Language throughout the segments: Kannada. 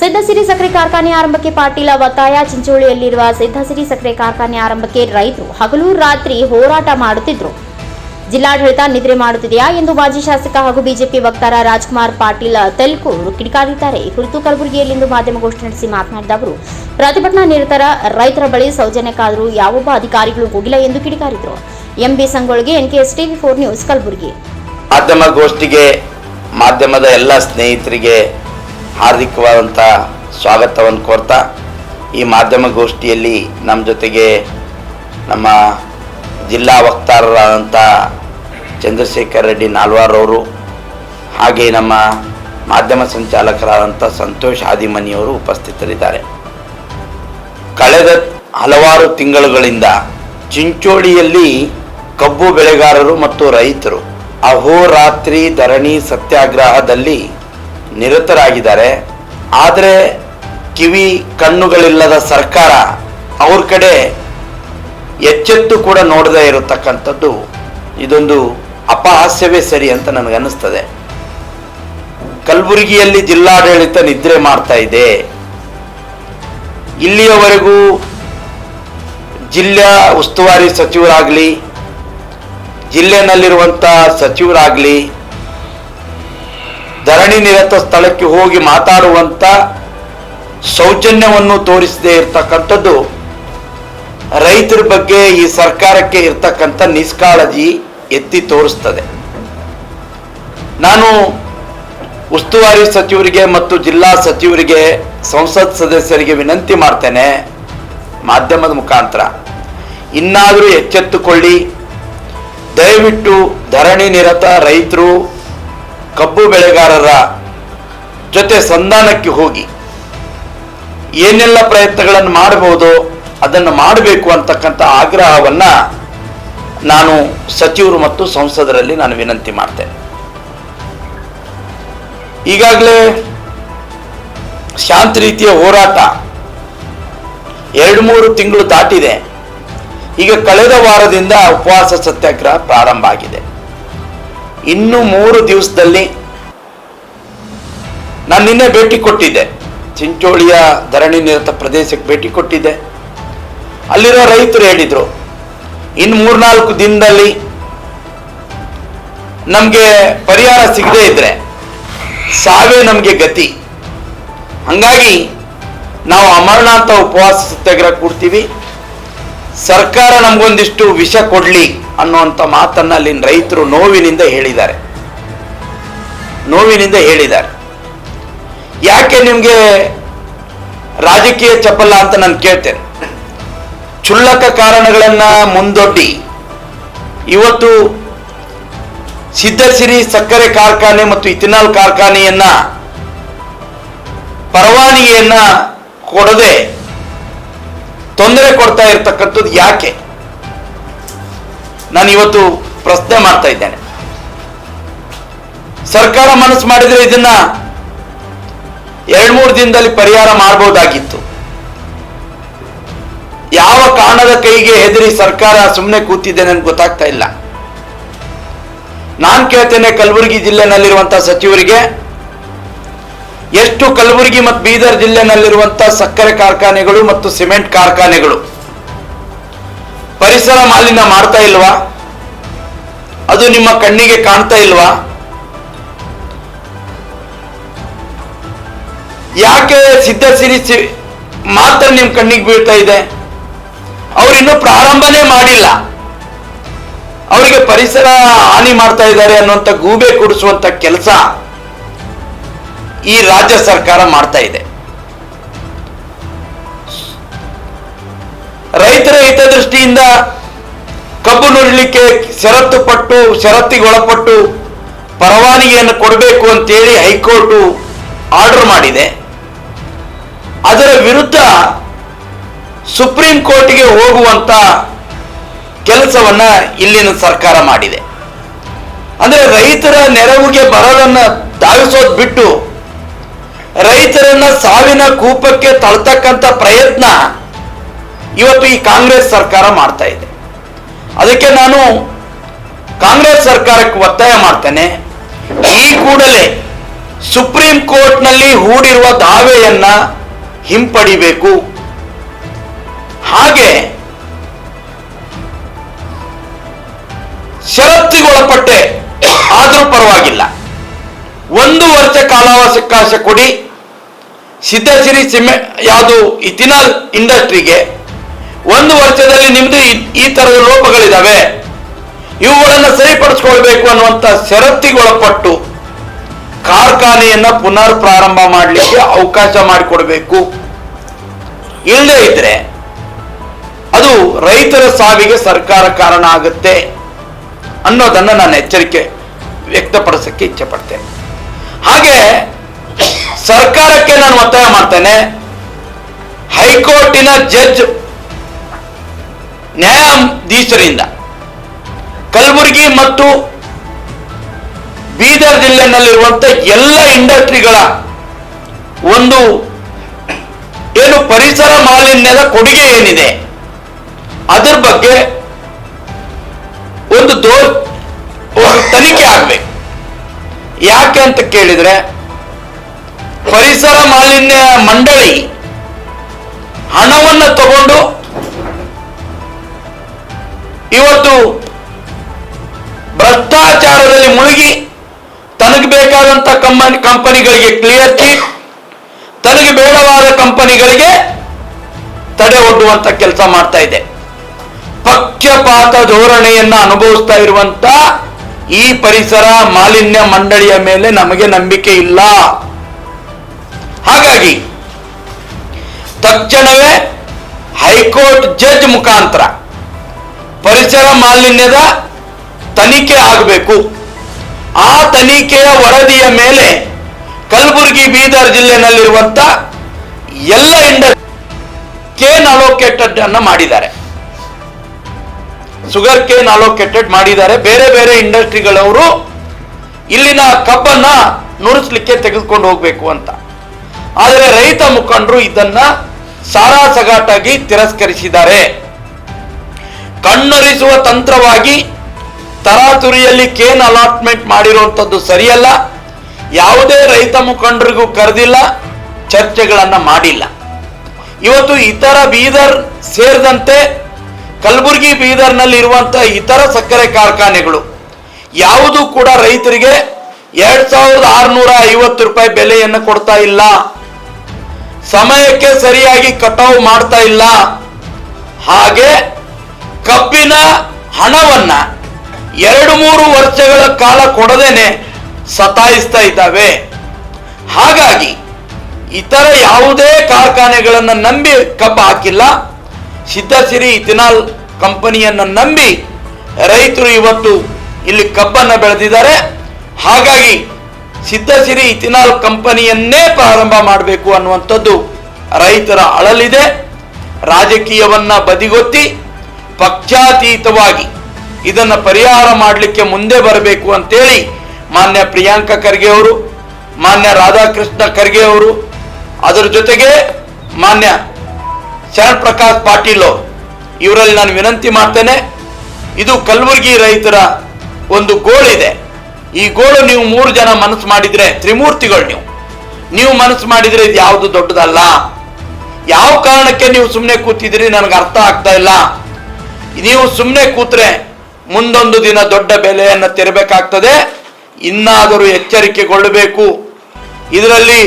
ಸಿದ್ದಸಿರಿ ಸಕ್ಕರೆ ಕಾರ್ಖಾನೆ ಆರಂಭಕ್ಕೆ ಪಾಟೀಲ ಒತ್ತಾಯ ಚಿಂಚೋಳಿಯಲ್ಲಿರುವ ಸಿದ್ದಸಿರಿ ಸಕ್ಕರೆ ಕಾರ್ಖಾನೆ ಆರಂಭಕ್ಕೆ ರೈತರು ಹಗಲು ರಾತ್ರಿ ಹೋರಾಟ ಮಾಡುತ್ತಿದ್ರು. ಜಿಲ್ಲಾಡಳಿತ ನಿದ್ರೆ ಮಾಡುತ್ತಿದೆಯಾ ಎಂದು ಮಾಜಿ ಶಾಸಕ ಹಾಗೂ ಬಿಜೆಪಿ ವಕ್ತಾರ ರಾಜ್ಕುಮಾರ್ ಪಾಟೀಲ ತೆಲ್ಕೂರು ಕಿಡಿಕಾರಿದ್ದಾರೆ. ಈ ಕುರಿತು ಕಲಬುರಗಿಯಲ್ಲಿಂದು ಮಾಧ್ಯಮಗೋಷ್ಠಿ ನಡೆಸಿ ಮಾತನಾಡಿದ ಅವರು, ಪ್ರತಿಭಟನಾ ನಿರತರ ರೈತರ ಬಳಿ ಸೌಜನ್ಯಕ್ಕಾದರೂ ಯಾವೊಬ್ಬ ಅಧಿಕಾರಿಗಳು ಹೋಗಿಲ್ಲ ಎಂದು ಕಿಡಿಕಾರಿದರು. M B ಸಂಗೊಳ್ಗೆ NKS TV four news Kalaburagi. ಮಾಧ್ಯಮಗೋಷ್ಠಿಗೆ ಮಾಧ್ಯಮದ ಎಲ್ಲ ಸ್ನೇಹಿತರಿಗೆ ಹಾರ್ದಿಕವಾದಂಥ ಸ್ವಾಗತವನ್ನು ಕೋರ್ತಾ ಈ ಮಾಧ್ಯಮ ಗೋಷ್ಠಿಯಲ್ಲಿ ನಮ್ಮ ಜೊತೆಗೆ ನಮ್ಮ ಜಿಲ್ಲಾ ವಕ್ತಾರರಾದಂಥ ಚಂದ್ರಶೇಖರ್ ರೆಡ್ಡಿ ನಾಲ್ವಾರವರು ಹಾಗೆ ನಮ್ಮ ಮಾಧ್ಯಮ ಸಂಚಾಲಕರಾದಂಥ ಸಂತೋಷ್ ಆದಿಮನಿಯವರು ಉಪಸ್ಥಿತರಿದ್ದಾರೆ. ಕಳೆದ ಹಲವಾರು ತಿಂಗಳುಗಳಿಂದ ಚಿಂಚೋಳಿಯಲ್ಲಿ ಕಬ್ಬು ಬೆಳೆಗಾರರು ಮತ್ತು ರೈತರು ಅಹೋರಾತ್ರಿ ಧರಣಿ ಸತ್ಯಾಗ್ರಹದಲ್ಲಿ ನಿರತರಾಗಿದ್ದಾರೆ. ಆದರೆ ಕಿವಿ ಕಣ್ಣುಗಳಿಲ್ಲದ ಸರ್ಕಾರ ಅವ್ರ ಕಡೆ ಎಚ್ಚೆತ್ತು ಕೂಡ ನೋಡದೇ ಇರತಕ್ಕಂಥದ್ದು ಇದೊಂದು ಅಪಹಾಸ್ಯವೇ ಸರಿ ಅಂತ ನನಗನ್ನಿಸ್ತದೆ ಕಲಬುರಗಿಯಲ್ಲಿ ಜಿಲ್ಲಾಡಳಿತ ನಿದ್ರೆ ಮಾಡ್ತಾ ಇದೆ. ಇಲ್ಲಿಯವರೆಗೂ ಜಿಲ್ಲಾ ಉಸ್ತುವಾರಿ ಸಚಿವರಾಗಲಿ, ಜಿಲ್ಲೆನಲ್ಲಿರುವಂಥ ಸಚಿವರಾಗಲಿ ಧರಣಿ ನಿರತ ಸ್ಥಳಕ್ಕೆ ಹೋಗಿ ಮಾತಾಡುವಂಥ ಸೌಜನ್ಯವನ್ನು ತೋರಿಸದೇ ಇರತಕ್ಕಂಥದ್ದು ರೈತರ ಬಗ್ಗೆ ಈ ಸರ್ಕಾರಕ್ಕೆ ಇರ್ತಕ್ಕಂಥ ನಿಷ್ಕಾಳಜಿ ಎತ್ತಿ ತೋರಿಸ್ತದೆ. ನಾನು ಉಸ್ತುವಾರಿ ಸಚಿವರಿಗೆ ಮತ್ತು ಜಿಲ್ಲಾ ಸಚಿವರಿಗೆ, ಸಂಸತ್ ಸದಸ್ಯರಿಗೆ ವಿನಂತಿ ಮಾಡ್ತೇನೆ ಮಾಧ್ಯಮದ ಮುಖಾಂತರ. ಇನ್ನಾದರೂ ಎಚ್ಚೆತ್ತುಕೊಳ್ಳಿ. ದಯವಿಟ್ಟು ಧರಣಿ ನಿರತ ರೈತರು ಕಬ್ಬು ಬೆಳೆಗಾರರ ಜೊತೆ ಸಂಧಾನಕ್ಕೆ ಹೋಗಿ ಏನೆಲ್ಲ ಪ್ರಯತ್ನಗಳನ್ನು ಮಾಡಬಹುದು, ಅದನ್ನು ಮಾಡಬೇಕು ಅಂತಕ್ಕಂಥ ಆಗ್ರಹವನ್ನು ನಾನು ಸಚಿವರು ಮತ್ತು ಸಂಸದರಲ್ಲಿ ನಾನು ವಿನಂತಿ ಮಾಡ್ತೇನೆ. ಈಗಾಗಲೇ ಶಾಂತ ರೀತಿಯ ಹೋರಾಟ ಎರಡು ಮೂರು ತಿಂಗಳು ದಾಟಿದೆ. ಈಗ ಕಳೆದ ವಾರದಿಂದ ಉಪವಾಸ ಸತ್ಯಾಗ್ರಹ ಪ್ರಾರಂಭ ಆಗಿದೆ. ಇನ್ನು ಮೂರು ದಿವಸದಲ್ಲಿ ನಾನು ನಿನ್ನೆ ಭೇಟಿ ಕೊಟ್ಟಿದ್ದೆ. ಚಿಂಚೋಳಿಯ ಧರಣಿ ನಿರತ ಪ್ರದೇಶಕ್ಕೆ ಭೇಟಿ ಕೊಟ್ಟಿದ್ದೆ. ಅಲ್ಲಿರೋ ರೈತರು ಹೇಳಿದರು, ಇನ್ನು ಮೂರ್ನಾಲ್ಕು ದಿನದಲ್ಲಿ ನಮಗೆ ಪರಿಹಾರ ಸಿಗದೇ ಇದ್ರೆ ಸಾವೇ ನಮಗೆ ಗತಿ. ಹಂಗಾಗಿ ನಾವು ಅಮರನಾಥ ಉಪವಾಸ ಸತ್ಯಾಗ್ರಹ ಕೊಡ್ತೀವಿ. ಸರ್ಕಾರ ನಮಗೊಂದಿಷ್ಟು ವಿಷ ಕೊಡ್ಲಿ. ಅನ್ನುವಂಥ ಮಾತನ್ನ ಅಲ್ಲಿನ ರೈತರು ನೋವಿನಿಂದ ಹೇಳಿದ್ದಾರೆ. ನೋವಿನಿಂದ ಹೇಳಿದ್ದಾರೆ. ಯಾಕೆ ನಿಮಗೆ ರಾಜಕೀಯ ಚಪ್ಪಲ್ಲ ಅಂತ ನಾನು ಕೇಳ್ತೇನೆ. ಚುಲ್ಲಕ ಕಾರಣಗಳನ್ನ ಮುಂದೊಡ್ಡಿ. ಇವತ್ತು ಸಿದ್ದಸಿರಿ ಸಕ್ಕರೆ ಕಾರ್ಖಾನೆ ಮತ್ತು ಇಥಿನಾಲ್ ಕಾರ್ಖಾನೆಯನ್ನ ಪರವಾನಗಿಯನ್ನ ಕೊಡದೆ ತೊಂದರೆ ಕೊಡ್ತಾ ಇರತಕ್ಕಂಥದ್ದು ಯಾಕೆ? ನಾನು ಇವತ್ತು ಪ್ರಶ್ನೆ ಮಾಡ್ತಾ ಇದ್ದೇನೆ. ಸರ್ಕಾರ ಮನಸ್ಸು ಮಾಡಿದ್ರೆ ಇದನ್ನ ಎರಡು ಮೂರು ದಿನದಲ್ಲಿ ಪರಿಹಾರ ಮಾಡಬಹುದಾಗಿತ್ತು ಯಾವ ಕಾರಣದ ಕೈಗೆ ಹೆದರಿ ಸರ್ಕಾರ ಸುಮ್ಮನೆ ಕೂತಿದೆ ನನಗೆ ಗೊತ್ತಾಗ್ತಾ ಇಲ್ಲ. ನಾನು ಕೇಳ್ತೇನೆ ಕಲಬುರಗಿ ಜಿಲ್ಲೆನಲ್ಲಿರುವಂತಹ ಸಚಿವರಿಗೆ, ಎಷ್ಟು ಕಲಬುರಗಿ ಮತ್ತು ಬೀದರ್ ಜಿಲ್ಲೆನಲ್ಲಿರುವಂತಹ ಸಕ್ಕರೆ ಕಾರ್ಖಾನೆಗಳು ಮತ್ತು ಸಿಮೆಂಟ್ ಕಾರ್ಖಾನೆಗಳು ಪರಿಸರ ಮಾಲಿನ್ಯ ಮಾಡ್ತಾ ಇಲ್ವಾ? ಅದು ನಿಮ್ಮ ಕಣ್ಣಿಗೆ ಕಾಣ್ತಾ ಇಲ್ವಾ? ಯಾಕೆ ಸಿದ್ಧ ಸಿರಿ ಮಾತ್ರ ನಿಮ್ ಕಣ್ಣಿಗೆ ಬೀಳ್ತಾ ಇದೆ? ಅವರಿನ್ನೂ ಪ್ರಾರಂಭನೇ ಮಾಡಿಲ್ಲ. ಅವರಿಗೆ ಪರಿಸರ ಹಾನಿ ಮಾಡ್ತಾ ಇದ್ದಾರೆ ಅನ್ನುವಂಥ ಗೂಬೆ ಕೊಡಿಸುವಂತ ಕೆಲಸ ಈ ರಾಜ್ಯ ಸರ್ಕಾರ ಮಾಡ್ತಾ ಇದೆ. ರೈತರ ಹಿತದೃಷ್ಟಿಯಿಂದ ಕಬ್ಬು ನುಡಿಲಿಕ್ಕೆ ಷರತ್ತು ಪಟ್ಟು ಷರತ್ತಿಗೆ ಒಳಪಟ್ಟು ಪರವಾನಗಿಯನ್ನು ಕೊಡಬೇಕು ಅಂತೇಳಿ ಹೈಕೋರ್ಟು ಆರ್ಡರ್ ಮಾಡಿದೆ. ಅದರ ವಿರುದ್ಧ ಸುಪ್ರೀಂ ಕೋರ್ಟ್ಗೆ ಹೋಗುವಂತ ಕೆಲಸವನ್ನ ಇಲ್ಲಿನ ಸರ್ಕಾರ ಮಾಡಿದೆ. ಅಂದ್ರೆ ರೈತರ ನೆರವಿಗೆ ಬರೋದನ್ನ ದಾವಿಸೋದ್ ಬಿಟ್ಟು ರೈತರನ್ನ ಸಾವಿನ ಕೂಪಕ್ಕೆ ತಳ್ತಕ್ಕಂಥ ಪ್ರಯತ್ನ ಇವತ್ತು ಈ ಕಾಂಗ್ರೆಸ್ ಸರ್ಕಾರ ಮಾಡ್ತಾ ಇದೆ. ಅದಕ್ಕೆ ನಾನು ಕಾಂಗ್ರೆಸ್ ಸರ್ಕಾರಕ್ಕೆ ಒತ್ತಾಯ ಮಾಡ್ತೇನೆ. ಈ ಕೂಡಲೇ ಸುಪ್ರೀಂ ಕೋರ್ಟ್ನಲ್ಲಿ ಹೂಡಿರುವ ದಾವೆಯನ್ನ ಹಿಂಪಡಿಬೇಕು. ಹಾಗೆ ಷರತ್ತಿಗೊಳಪಟ್ಟೆ ಆದರೂ ಪರವಾಗಿಲ್ಲ. ಒಂದು ವರ್ಷ ಕಾಲಾವಕಾಶ ಕೊಡಿ. ಸಿದ್ಧಸಿರಿ ಸಿಮೆ ಯಾವುದು ಇಥಿನಾಲ್ ಇಂಡಸ್ಟ್ರಿಗೆ ಒಂದು ವರ್ಷದಲ್ಲಿ ನಿಮ್ದು ಈ- ತರದ ಲೋಪಗಳಿದಾವೆ. ಇವುಗಳನ್ನು ಸರಿಪಡಿಸ್ಕೊಳ್ಬೇಕು ಅನ್ನುವಂಥ ಷರತ್ತಿಗೊಳಪಟ್ಟು ಕಾರ್ಖಾನೆಯನ್ನ ಪುನರ್ ಪ್ರಾರಂಭ ಮಾಡಲಿಕ್ಕೆ ಅವಕಾಶ ಮಾಡಿಕೊಡ್ಬೇಕು. ಇಲ್ಲದೆ ಇದ್ರೆ ಅದು ರೈತರ ಸಾವಿಗೆ ಸರ್ಕಾರ ಕಾರಣ ಆಗುತ್ತೆ ಅನ್ನೋದನ್ನ ನಾನು ಎಚ್ಚರಿಕೆ ವ್ಯಕ್ತಪಡಿಸಕ್ಕೆ ಇಚ್ಛೆ ಪಡ್ತೇನೆ. ಹಾಗೆ ಸರ್ಕಾರಕ್ಕೆ ನಾನು ಒತ್ತಾಯ ಮಾಡ್ತೇನೆ. ಹೈಕೋರ್ಟಿನ ಜಡ್ಜ್ ನ್ಯಾಯಾಧೀಶರಿಂದ ಕಲಬುರಗಿ ಮತ್ತು ಬೀದರ್ ಜಿಲ್ಲೆನಲ್ಲಿರುವಂತ ಎಲ್ಲ ಇಂಡಸ್ಟ್ರಿಗಳ ಒಂದು ಏನು ಪರಿಸರ ಮಾಲಿನ್ಯದ ಕೊಡುಗೆ ಏನಿದೆ, ಅದರ ಬಗ್ಗೆ ಒಂದು ದೋ ತನಿಖೆ ಆಗ್ಬೇಕು. ಯಾಕೆ ಅಂತ ಕೇಳಿದ್ರೆ, ಪರಿಸರ ಮಾಲಿನ್ಯ ಮಂಡಳಿ ಹಣವನ್ನು ತಗೊಂಡು ಇವತ್ತು ಭ್ರಷ್ಟಾಚಾರದಲ್ಲಿ ಮುಳುಗಿ ತನಗೆ ಬೇಕಾದಂತ ಕಂಪನಿ ಕಂಪನಿಗಳಿಗೆ ಕ್ಲಿಯರ್ ತನಗೆ ಬೇಡವಾದ ಕಂಪನಿಗಳಿಗೆ ತಡೆ ಒಡ್ಡುವಂತ ಕೆಲಸ ಮಾಡ್ತಾ ಇದೆ. ಪಕ್ಷಪಾತ ಧೋರಣೆಯನ್ನ ಅನುಭವಿಸ್ತಾ ಇರುವಂತ ಈ ಪರಿಸರ ಮಾಲಿನ್ಯ ಮಂಡಳಿಯ ಮೇಲೆ ನಮಗೆ ನಂಬಿಕೆ ಇಲ್ಲ. ಹಾಗಾಗಿ ತಕ್ಷಣವೇ ಹೈಕೋರ್ಟ್ ಜಡ್ಜ್ ಮುಖಾಂತರ ಪರಿಸರ ಮಾಲಿನ್ಯದ ತನಿಖೆ ಆಗಬೇಕು. ಆ ತನಿಖೆಯ ವರದಿಯ ಮೇಲೆ ಕಲಬುರಗಿ ಬೀದರ್ ಜಿಲ್ಲೆನಲ್ಲಿರುವಂತ ಎಲ್ಲ ಇಂಡಸ್ಟ್ರಿ ಕೇನ್ ಅಲೋಕೇಟೆಡ್ ಅನ್ನ ಮಾಡಿದ್ದಾರೆ. ಶುಗರ್ ಕೇನ್ ಅಲೋಕೇಟೆಡ್ ಮಾಡಿದ್ದಾರೆ. ಬೇರೆ ಬೇರೆ ಇಂಡಸ್ಟ್ರಿಗಳವರು ಇಲ್ಲಿನ ಕಬ್ಬನ್ನ ನುರಿಸ್ಲಿಕ್ಕೆ ತೆಗೆದುಕೊಂಡು ಹೋಗ್ಬೇಕು ಅಂತ. ಆದರೆ ರೈತ ಮುಖಂಡರು ಇದನ್ನ ಸಾರಾಸಗಾಟಾಗಿ ತಿರಸ್ಕರಿಸಿದ್ದಾರೆ. ಕಣ್ಣೊರಿಸುವ ತಂತ್ರವಾಗಿ ತರಾತುರಿಯಲ್ಲಿ ಕೇನ್ ಅಲಾಟ್ಮೆಂಟ್ ಮಾಡಿರುವಂಥದ್ದು ಸರಿಯಲ್ಲ. ಯಾವುದೇ ರೈತ ಮುಖಂಡರಿಗೂ ಕರೆದಿಲ್ಲ, ಚರ್ಚೆಗಳನ್ನು ಮಾಡಿಲ್ಲ. ಇವತ್ತು ಇತರ ಬೀದರ್ ಸೇರಿದಂತೆ ಕಲಬುರಗಿ ಬೀದರ್ನಲ್ಲಿ ಇರುವಂತಹ ಇತರ ಸಕ್ಕರೆ ಕಾರ್ಖಾನೆಗಳು, ಯಾವುದು ಕೂಡ ರೈತರಿಗೆ ಎರಡ್ ಸಾವಿರದ ಆರುನೂರ ಐವತ್ತು ರೂಪಾಯಿ ಬೆಲೆಯನ್ನು ಕೊಡ್ತಾ ಇಲ್ಲ. ಸಮಯಕ್ಕೆ ಸರಿಯಾಗಿ ಕಟಾವು ಮಾಡ್ತಾ ಇಲ್ಲ. ಹಾಗೆ ಕಬ್ಬಿನ ಹಣವನ್ನ ಎರಡು ಮೂರು ವರ್ಷಗಳ ಕಾಲ ಕೊಡದೇನೆ ಸತಾಯಿಸ್ತಾ ಇದ್ದಾವೆ. ಹಾಗಾಗಿ ಇತರ ಯಾವುದೇ ಕಾರ್ಖಾನೆಗಳನ್ನು ನಂಬಿ ಕಬ್ಬು ಹಾಕಿಲ್ಲ. ಸಿದ್ಧಸಿರಿ ಇಥಿನಾಲ್ ಕಂಪನಿಯನ್ನು ನಂಬಿ ರೈತರು ಇವತ್ತು ಇಲ್ಲಿ ಕಬ್ಬನ್ನು ಬೆಳೆದಿದ್ದಾರೆ. ಹಾಗಾಗಿ ಸಿದ್ಧಸಿರಿ ಇಥಿನಾಲ್ ಕಂಪನಿಯನ್ನೇ ಪ್ರಾರಂಭ ಮಾಡಬೇಕು ಅನ್ನುವಂಥದ್ದು ರೈತರ ಅಳಲಿದೆ. ರಾಜಕೀಯವನ್ನ ಬದಿಗೊತ್ತಿ ಪಕ್ಷಾತೀತವಾಗಿ ಇದನ್ನು ಪರಿಹಾರ ಮಾಡಲಿಕ್ಕೆ ಮುಂದೆ ಬರಬೇಕು ಅಂತೇಳಿ ಮಾನ್ಯ ಪ್ರಿಯಾಂಕ ಖರ್ಗೆ ಅವರು, ಮಾನ್ಯ ರಾಧಾಕೃಷ್ಣ ಖರ್ಗೆ ಅವರು, ಅದರ ಜೊತೆಗೆ ಮಾನ್ಯ ಶರಣ್ ಪ್ರಕಾಶ್ ಪಾಟೀಲ್ ಇವರಲ್ಲಿ ನಾನು ವಿನಂತಿ ಮಾಡ್ತೇನೆ, ಇದು ಕಲಬುರಗಿ ರೈತರ ಒಂದು ಗೋಳಿದೆ ಈ ಗೋಳು ನೀವು ಮೂರು ಜನ ಮನಸ್ಸು ಮಾಡಿದ್ರೆ, ತ್ರಿಮೂರ್ತಿಗಳು ನೀವು. ನೀವು ಮನಸ್ಸು ಮಾಡಿದ್ರೆ ಇದು ಯಾವುದು ದೊಡ್ಡದಲ್ಲ. ಯಾವ ಕಾರಣಕ್ಕೆ ನೀವು ಸುಮ್ಮನೆ ಕೂತಿದ್ರಿ ನನಗೆ ಅರ್ಥ ಆಗ್ತಾ ಇಲ್ಲ. ನೀವು ಸುಮ್ಮನೆ ಕೂತ್ರೆ ಮುಂದೊಂದು ದಿನ ದೊಡ್ಡ ಬೆಲೆಯನ್ನು ತೆರಬೇಕಾಗ್ತದೆ. ಇನ್ನಾದರೂ ಎಚ್ಚರಿಕೆಗೊಳ್ಳಬೇಕು. ಇದರಲ್ಲಿ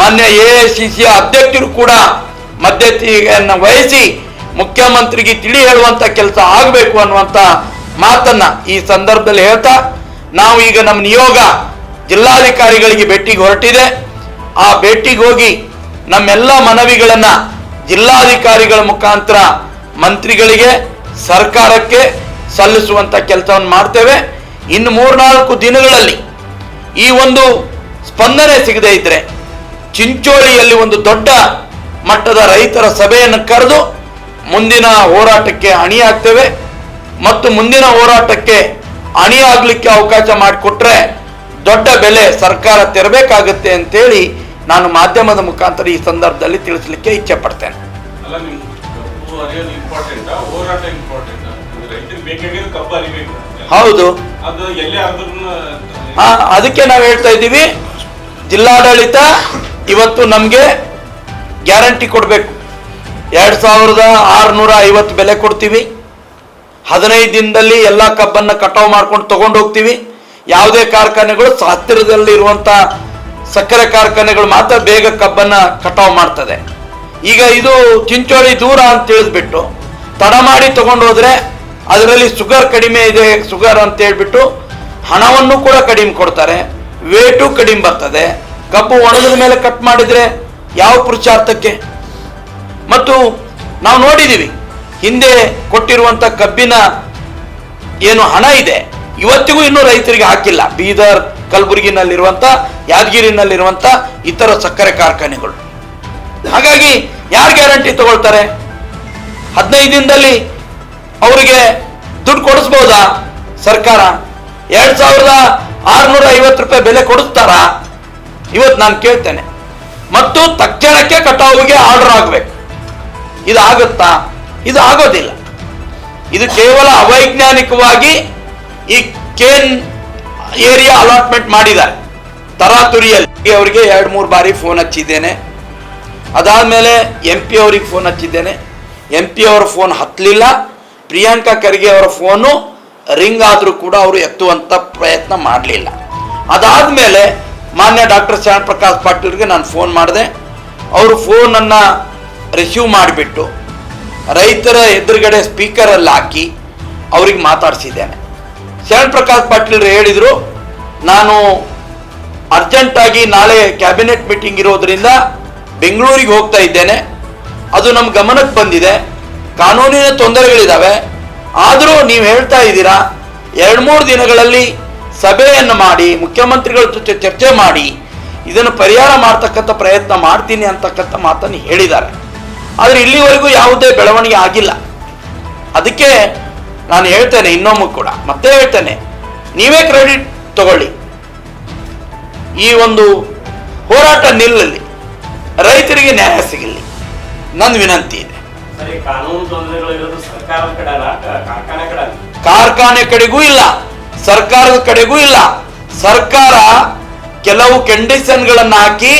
ಮಾನ್ಯ ಎ ಸಿ ಸಿ ಅಧ್ಯಕ್ಷರು ಕೂಡ ಮಧ್ಯಸ್ಥಿಕೆಯನ್ನು ವಹಿಸಿ ಮುಖ್ಯಮಂತ್ರಿಗೆ ತಿಳಿ ಹೇಳುವಂತ ಕೆಲಸ ಆಗಬೇಕು ಅನ್ನುವಂತ ಮಾತನ್ನ ಈ ಸಂದರ್ಭದಲ್ಲಿ ಹೇಳ್ತಾ, ನಾವು ಈಗ ನಮ್ಮ ನಿಯೋಗ ಜಿಲ್ಲಾಧಿಕಾರಿಗಳಿಗೆ ಭೇಟಿಗೆ ಹೊರಟಿದೆ. ಆ ಭೇಟಿಗೆ ಹೋಗಿ ನಮ್ಮೆಲ್ಲ ಮನವಿಗಳನ್ನು ಜಿಲ್ಲಾಧಿಕಾರಿಗಳ ಮುಖಾಂತರ ಮಂತ್ರಿಗಳಿಗೆ ಸರ್ಕಾರಕ್ಕೆ ಸಲ್ಲಿಸುವಂಥ ಕೆಲಸವನ್ನು ಮಾಡ್ತೇವೆ. ಇನ್ನು ಮೂರ್ನಾಲ್ಕು ದಿನಗಳಲ್ಲಿ ಈ ಒಂದು ಸ್ಪಂದನೆ ಸಿಗದೇ ಇದ್ರೆ ಚಿಂಚೋಳಿಯಲ್ಲಿ ಒಂದು ದೊಡ್ಡ ಮಟ್ಟದ ರೈತರ ಸಭೆಯನ್ನು ಕರೆದು ಮುಂದಿನ ಹೋರಾಟಕ್ಕೆ ಅಣಿಯಾಗ್ತೇವೆ ಮತ್ತು ಮುಂದಿನ ಹೋರಾಟಕ್ಕೆ ಅಣಿಯಾಗ್ಲಿಕ್ಕೆ ಅವಕಾಶ ಮಾಡಿಕೊಟ್ರೆ ದೊಡ್ಡ ಬೆಲೆ ಸರ್ಕಾರ ತೆರಬೇಕಾಗುತ್ತೆ ಅಂತೇಳಿ ನಾನು ಮಾಧ್ಯಮದ ಮುಖಾಂತರ ಈ ಸಂದರ್ಭದಲ್ಲಿ ತಿಳಿಸಲಿಕ್ಕೆ ಇಚ್ಛೆ ಪಡ್ತೇನೆ. ಹೌದು. ಆ, ಅದಕ್ಕೆ ನಾವು ಹೇಳ್ತಾ ಇದ್ದೀವಿ ಜಿಲ್ಲಾಡಳಿತ ಇವತ್ತು ನಮಗೆ ಗ್ಯಾರಂಟಿ ಕೊಡಬೇಕು. ಎರಡು ಸಾವಿರದ ಆರುನೂರ ಐವತ್ತು ಬೆಲೆ ಕೊಡ್ತೀವಿ. ಹದಿನೈದು ದಿನದಲ್ಲಿ ಎಲ್ಲ ಕಬ್ಬನ್ನು ಕಟಾವು ಮಾಡ್ಕೊಂಡು ತಗೊಂಡು ಹೋಗ್ತೀವಿ. ಯಾವುದೇ ಕಾರ್ಖಾನೆಗಳು ಹತ್ತಿರದಲ್ಲಿ ಹತ್ತಿರದಲ್ಲಿರುವಂಥ ಸಕ್ಕರೆ ಕಾರ್ಖಾನೆಗಳು ಮಾತ್ರ ಬೇಗ ಕಬ್ಬನ್ನು ಕಟಾವು ಮಾಡ್ತದೆ. ಈಗ ಇದು ಚಿಂಚೋಳಿ ದೂರ ಅಂತ ತಿಳಿದ್ಬಿಟ್ಟು ತಡ ಮಾಡಿ ತಗೊಂಡು ಹೋದ್ರೆ ಅದರಲ್ಲಿ ಶುಗರ್ ಕಡಿಮೆ ಇದೆ ಶುಗರ್ ಅಂತ ಹೇಳ್ಬಿಟ್ಟು ಹಣವನ್ನು ಕೂಡ ಕಡಿಮೆ ಕೊಡ್ತಾರೆ ವೇಟು ಕಡಿಮೆ ಬರ್ತದೆ. ಕಬ್ಬು ಒಣಗಿದ ಮೇಲೆ ಕಟ್ ಮಾಡಿದ್ರೆ ಯಾವ ಪುರುಷಾರ್ಥಕ್ಕೆ? ಮತ್ತು ನಾವು ನೋಡಿದ್ದೀವಿ ಹಿಂದೆ ಕೊಟ್ಟಿರುವಂಥ ಕಬ್ಬಿನ ಏನು ಹಣ ಇದೆ, ಇವತ್ತಿಗೂ ಇನ್ನೂ ರೈತರಿಗೆ ಹಾಕಿಲ್ಲ. ಬೀದರ್ ಕಲಬುರಗಿನಲ್ಲಿರುವಂಥ ಯಾದಗಿರಿನಲ್ಲಿರುವಂಥ ಇತರ ಸಕ್ಕರೆ ಕಾರ್ಖಾನೆಗಳು. ಹಾಗಾಗಿ ಯಾರು ಗ್ಯಾರಂಟಿ ತಗೊಳ್ತಾರೆ? ಹದಿನೈದು ದಿನದಲ್ಲಿ ಅವರಿಗೆ ದುಡ್ಡು ಕೊಡಿಸ್ಬೋದಾ? ಸರ್ಕಾರ ಎರಡ್ ಸಾವಿರದ ಆರುನೂರ ಐವತ್ತು ರೂಪಾಯಿ ಬೆಲೆ ಕೊಡಿಸ್ತಾರಾ? ಇವತ್ತು ನಾನು ಕೇಳ್ತೇನೆ. ಮತ್ತು ತಕ್ಷಣಕ್ಕೆ ಕಟಾವಿಗೆ ಆರ್ಡರ್ ಆಗಬೇಕು. ಇದು ಆಗುತ್ತಾ ಇದು ಆಗೋದಿಲ್ಲ ಇದು ಕೇವಲ ಅವೈಜ್ಞಾನಿಕವಾಗಿ ಈ ಕೇನ್ ಏರಿಯಾ ಅಲಾಟ್ಮೆಂಟ್ ಮಾಡಿದ್ದಾರೆ. ತರಾತುರಿಯಲ್ಲಿ ಅವರಿಗೆ ಎರಡು ಮೂರು ಬಾರಿ ಫೋನ್ ಹಚ್ಚಿದ್ದೇನೆ. ಅದಾದಮೇಲೆ ಎಂ ಪಿ ಅವ್ರಿಗೆ ಫೋನ್ ಹಚ್ಚಿದ್ದೇನೆ. ಎಂ ಪಿ ಅವರ ಫೋನ್ ಹತ್ತಲಿಲ್ಲ. ಪ್ರಿಯಾಂಕಾ ಖರ್ಗೆ ಅವರ ಫೋನು ರಿಂಗ್ ಆದರೂ ಕೂಡ ಅವರು ಎತ್ತುವಂಥ ಪ್ರಯತ್ನ ಮಾಡಲಿಲ್ಲ. ಅದಾದ ಮೇಲೆ ಮಾನ್ಯ ಡಾಕ್ಟರ್ ಶ್ಯಾಮ್ ಪ್ರಕಾಶ್ ಪಾಟೀಲ್ಗೆ ನಾನು ಫೋನ್ ಮಾಡಿದೆ. ಅವರು ಫೋನನ್ನು ರಿಸೀವ್ ಮಾಡಿಬಿಟ್ಟು ರೈತರ ಎದುರುಗಡೆ ಸ್ಪೀಕರಲ್ಲಿ ಹಾಕಿ ಅವ್ರಿಗೆ ಮಾತಾಡಿಸಿದ್ದೇನೆ. ಶರಣ್ ಪ್ರಕಾಶ್ ಪಾಟೀಲ್ ಹೇಳಿದರು, ನಾನು ಅರ್ಜೆಂಟಾಗಿ ನಾಳೆ ಕ್ಯಾಬಿನೆಟ್ ಮೀಟಿಂಗ್ ಇರೋದರಿಂದ ಬೆಂಗಳೂರಿಗೆ ಹೋಗ್ತಾ ಇದ್ದೇನೆ. ಅದು ನಮ್ಮ ಗಮನಕ್ಕೆ ಬಂದಿದೆ. ಕಾನೂನಿನ ತೊಂದರೆಗಳಿದ್ದಾವೆ ಆದರೂ ನೀವು ಹೇಳ್ತಾ ಇದ್ದೀರಾ, ಎರಡು ಮೂರು ದಿನಗಳಲ್ಲಿ ಸಭೆಯನ್ನು ಮಾಡಿ, ಮುಖ್ಯಮಂತ್ರಿಗಳ ಜೊತೆ ಚರ್ಚೆ ಮಾಡಿ, ಇದನ್ನು ಪರಿಹಾರ ಮಾಡ್ತಕ್ಕಂಥ ಪ್ರಯತ್ನ ಮಾಡ್ತೀನಿ ಅಂತಕ್ಕಂಥ ಮಾತನ್ನು ಹೇಳಿದ್ದಾರೆ. ಆದರೆ ಇಲ್ಲಿವರೆಗೂ ಯಾವುದೇ ಬೆಳವಣಿಗೆ ಆಗಿಲ್ಲ. ಅದಕ್ಕೆ ನಾನು ಹೇಳ್ತೇನೆ ಇನ್ನೊಮ್ಮೆ ಕೂಡ, ಮತ್ತೆ ಹೇಳ್ತೇನೆ, ನೀವೇ ಕ್ರೆಡಿಟ್ ತಗೊಳ್ಳಿ. ಈ ಒಂದು ಹೋರಾಟ ನಿಲ್ಲಲಿ, ರೈತರಿಗೆ ನ್ಯಾಯ ಸಿಗಲಿ ನನ್ನ ವಿನಂತಿ ಇದೆ. ಕಾರ್ಖಾನೆ ಕಡೆಗೂ ಇಲ್ಲ, ಸರ್ಕಾರದ ಕಡೆಗೂ ಇಲ್ಲ. ಸರ್ಕಾರ ಕೆಲವು ಕಂಡೀಷನ್ಗಳನ್ನು ಹಾಕಿ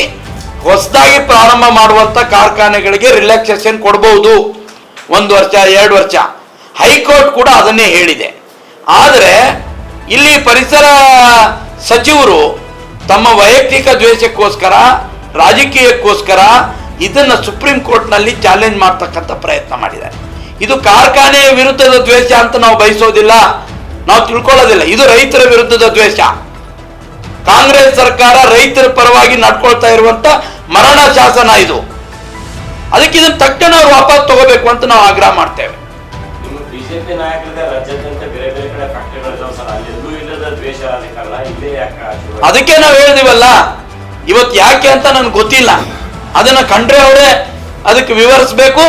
ಹೊಸದಾಗಿ ಪ್ರಾರಂಭ ಮಾಡುವಂತ ಕಾರ್ಖಾನೆಗಳಿಗೆ ರಿಲ್ಯಾಕ್ಸೇಷನ್ ಕೊಡಬಹುದು ಒಂದು ವರ್ಷ, ಎರಡು ವರ್ಷ. ಹೈಕೋರ್ಟ್ ಕೂಡ ಅದನ್ನೇ ಹೇಳಿದೆ. ಆದರೆ ಇಲ್ಲಿ ಪರಿಸರ ಸಚಿವರು ತಮ್ಮ ವೈಯಕ್ತಿಕ ದ್ವೇಷಕ್ಕೋಸ್ಕರ, ರಾಜಕೀಯಕ್ಕೋಸ್ಕರ ಇದನ್ನ ಸುಪ್ರೀಂ ಕೋರ್ಟ್ನಲ್ಲಿ ಚಾಲೆಂಜ್ ಮಾಡ್ತಕ್ಕಂಥ ಪ್ರಯತ್ನ ಮಾಡಿದ್ದಾರೆ. ಇದು ಕಾರ್ಖಾನೆಯ ವಿರುದ್ಧದ ದ್ವೇಷ ಅಂತ ನಾವು ಬಯಸೋದಿಲ್ಲ. ನಾವು ತಿಳ್ಕೊಳ್ಳೋದಿಲ್ಲ. ಇದು ರೈತರ ವಿರುದ್ಧದ ದ್ವೇಷ. ಕಾಂಗ್ರೆಸ್ ಸರ್ಕಾರ ರೈತರ ಪರವಾಗಿ ನಡ್ಕೊಳ್ತಾ ಇರುವಂತ ಮರಣ ಶಾಸನ ಇದು. ಅದಕ್ಕೆ ಇದನ್ನ ತಕ್ಷಣ ಅವ್ರು ವಾಪಸ್ ತಗೋಬೇಕು ಅಂತ ನಾವು ಆಗ್ರಹ ಮಾಡ್ತೇವೆ. ಬಿಜೆಪಿ ಅದಕ್ಕೆ ನಾವು ಹೇಳಿದಿವಲ್ಲ ಇವತ್ತು ಯಾಕೆ ಅಂತ ನನ್ಗೆ ಗೊತ್ತಿಲ್ಲ. ಅದನ್ನ ಕಂಡ್ರೆ ಅವರೇ, ಅದಕ್ಕೆ ವಿವರಿಸಬೇಕು.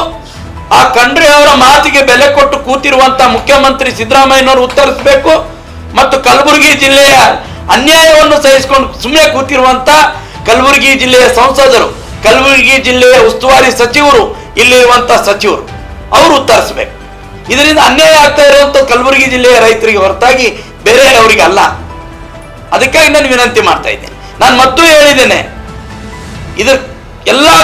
ಆ ಕಂಡ್ರೆ ಅವರ ಮಾತಿಗೆ ಬೆಲೆ ಕೊಟ್ಟು ಕೂತಿರುವಂತ ಮುಖ್ಯಮಂತ್ರಿ ಸಿದ್ದರಾಮಯ್ಯನವರು ಉತ್ತರಿಸಬೇಕು. ಮತ್ತು ಕಲಬುರಗಿ ಜಿಲ್ಲೆಯ ಅನ್ಯಾಯವನ್ನು ಸಹಿಸಿಕೊಂಡು ಸುಮ್ಮನೆ ಕೂತಿರುವಂತ ಕಲಬುರಗಿ ಜಿಲ್ಲೆಯ ಸಂಸದರು, ಕಲಬುರಗಿ ಜಿಲ್ಲೆಯ ಉಸ್ತುವಾರಿ ಸಚಿವರು ಇಲ್ಲಿರುವಂತ ಸಚಿವರು, ಅವರು ಉತ್ತರಿಸಬೇಕು. ಇದರಿಂದ ಅನ್ಯಾಯ ಆಗ್ತಾ ಇರುವಂತ ಕಲಬುರಗಿ ಜಿಲ್ಲೆಯ ರೈತರಿಗೆ ಹೊರತಾಗಿ ಬೇರೆ ಅವರಿಗೆ ಅಲ್ಲ. ಅದಕ್ಕಾಗಿ ನಾನು ವಿನಂತಿ ಮಾಡ್ತಾ ಇದ್ದೇನೆ. ನಾನು ಮತ್ತೂ ಹೇಳಿದ್ದೇನೆ, ಇದ್ರ ಎಲ್ಲ